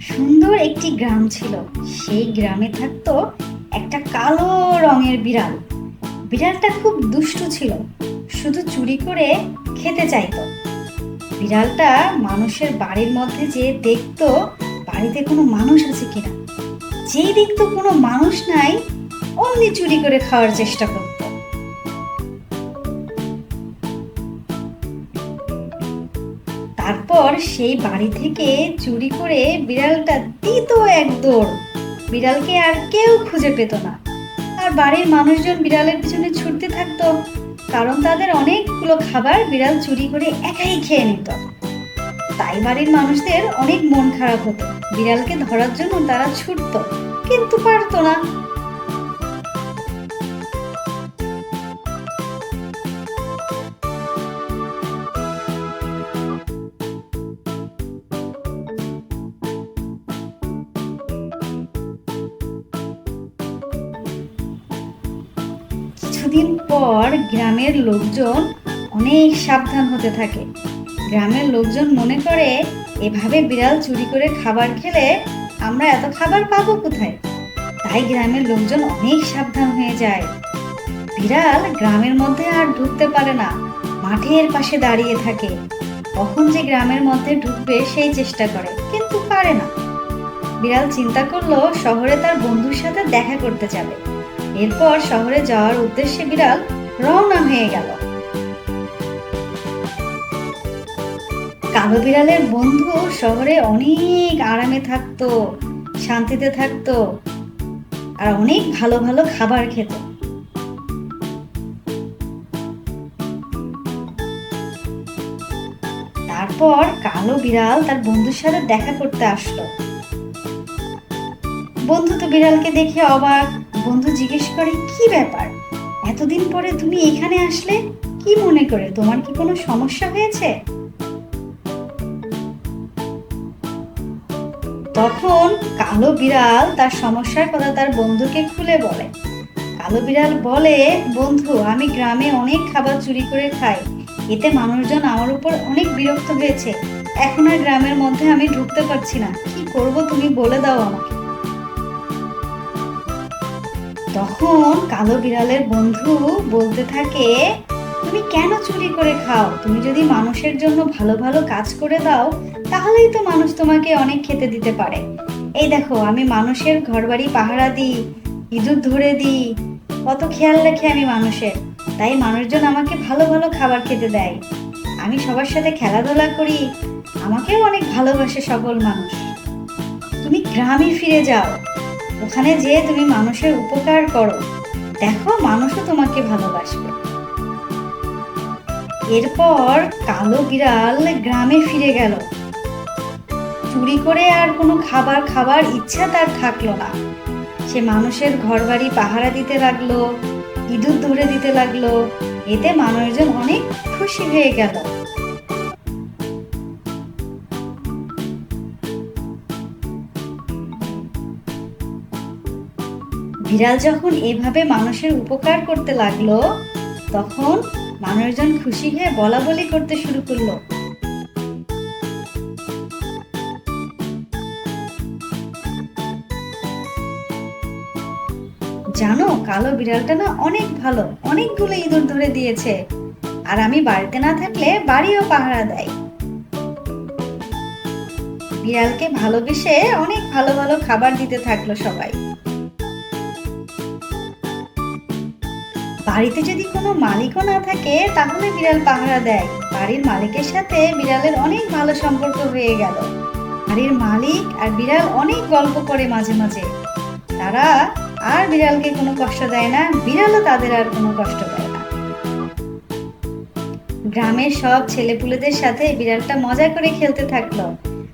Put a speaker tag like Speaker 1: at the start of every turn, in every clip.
Speaker 1: সুন্দর একটি গ্রাম ছিল। সেই গ্রামে থাকতো একটা কালো রঙের বিড়াল। বিড়ালটা খুব দুষ্টু ছিল, শুধু চুরি করে খেতে চাইতো। বিড়ালটা মানুষের বাড়ির মধ্যে যে দেখতো, বাড়িতে কোনো মানুষ আছে কিনা। যেই দেখতো কোনো মানুষ নাই, অমনি চুরি করে খাওয়ার চেষ্টা করতো। তারপর সেই বাড়ি থেকে চুরি করে বিড়ালটা দিত এক দৌড়। বিড়ালকে আর কেউ খুঁজে পেত না। আর বাড়ির মানুষজন বিড়ালের পিছনে ছুটতে থাকতো, কারণ তাদের অনেকগুলো খাবার বিড়াল চুরি করে একাই খেয়ে নিত। তাই বাড়ির মানুষদের অনেক মন খারাপ হতো। বিড়ালকে ধরার জন্য তারা ছুটতো, কিন্তু পারতো না। কিছুদিন পর গ্রামের লোকজন অনেক সাবধান হতে থাকে। গ্রামের লোকজন মনে করে, এভাবে বিড়াল চুরি করে খাবার খেলে আমরা এত খাবার পাবো কোথায়? তাই গ্রামের লোকজন অনেক সাবধান হয়ে যায়। বিড়াল গ্রামের মধ্যে আর ঢুকতে পারে না, মাঠের পাশে দাঁড়িয়ে থাকে। কখন যে গ্রামের মধ্যে ঢুকবে সেই চেষ্টা করে, কিন্তু পারে না। বিড়াল চিন্তা করল, শহরে তার বন্ধুর সাথে দেখা করতে যাবে। এরপর শহরে যাওয়ার উদ্দেশ্যে বিড়াল রওনা হয়ে গেল। কালো বিড়ালের বন্ধু শহরে অনেক আরামে থাকতো, শান্তিতে থাকতো, আর অনেক ভালো ভালো খাবার খেত। তারপর কালো বিড়াল তার বন্ধুর সাথে দেখা করতে আসলো। বন্ধু তো বিড়ালকে দেখে অবাক বন্ধু জিজ্ঞেস করে, কি ব্যাপার? এতদিন পরে তুমি এখানে আসলে? কি মনে করে? তোমার কি কোনো সমস্যা হয়েছে? তখন কালো বিড়াল তার সমস্যার কথা তার বন্ধুকে খুলে বলে। কালো বিড়াল বলে, বন্ধু, আমি গ্রামে অনেক খাবার চুরি করে খাই। এতে মানুষজন আমার উপর অনেক বিরক্ত হয়েছে। এখন আর গ্রামের মধ্যে আমি ঢুকতে পারছি না। কি করব তুমি বলে দাও আমাকে। তখন কালো বিড়ালের বন্ধু বলতে থাকে, তুমি কেন চুরি করে খাও? তুমি যদি মানুষের জন্য ভালো ভালো কাজ করে দাও, তাহলেই তো মানুষ তোমাকে অনেক খেতে দিতে পারে। এই দেখো, আমি মানুষের ঘরবাড়ি পাহারা দিই, ইঁদুর ধরে দিই, কত খেয়াল রাখি আমি মানুষের। তাই মানুষজন আমাকে ভালো ভালো খাবার খেতে দেয়। আমি সবার সাথে খেলাধুলা করি, আমাকেও অনেক ভালোবাসে সকল মানুষ। তুমি গ্রামে ফিরে যাও। ওখানে যেয়ে তুমি মানুষের উপকার করো। দেখো মানুষও তোমাকে ভালোবাসবে। এরপর কালো বিড়াল গ্রামে ফিরে গেল। চুরি করে আর কোনো খাবার খাবার ইচ্ছা তার থাকল না। সে মানুষের ঘরবাড়ি পাহারা দিতে লাগল, ইঁদুর ধরে দিতে লাগল। এতে মানুষজন অনেক খুশি হয়ে গেল। বিড়াল যখন এভাবে মানুষের উপকার করতে লাগল, তখন মানুষজন খুশি হয়ে বলা বলি করতে শুরু করল। জানো, কালো বিড়ালটা না অনেক ভালো, অনেকগুলো ইঁদুর ধরে দিয়েছে। আর আমি বাড়িতে না থাকলে বাড়িও পাহারা দেয়। বিড়ালকে ভালোবেসে অনেক ভালো ভালো খাবার দিতে থাকল সবাই। বাড়িতে যদি কোনো মালিকও না থাকে, তাহলে বিড়াল পাহারা দেয়। বাড়ির মালিকের সাথে বিড়ালের অনেক ভালো সম্পর্ক হয়ে গেল। বাড়ির মালিক আর বিড়াল অনেক গল্প করে মাঝে মাঝে। তারা আর বিড়ালকে কোনো কষ্ট দেয় না, বিড়ালও তাদের আর কোনো কষ্ট দেয় না। গ্রামের সব ছেলেপুলেদের সাথে বিড়ালটা মজা করে খেলতে থাকল।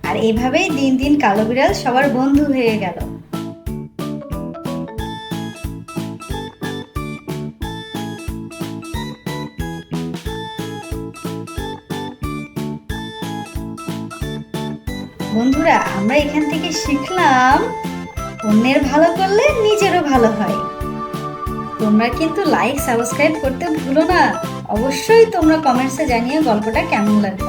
Speaker 1: আর এভাবেই দিন দিন কালো বিড়াল সবার বন্ধু হয়ে গেল। বন্ধুরা, আমরা এখান থেকে শিখলাম অন্যের ভালো করলে নিজেরও ভালো হয়। তোমরা কিন্তু লাইক সাবস্ক্রাইব করতে ভুলো না। অবশ্যই তোমরা কমেন্টসে জানিয়ে গল্পটা কেমন লাগল।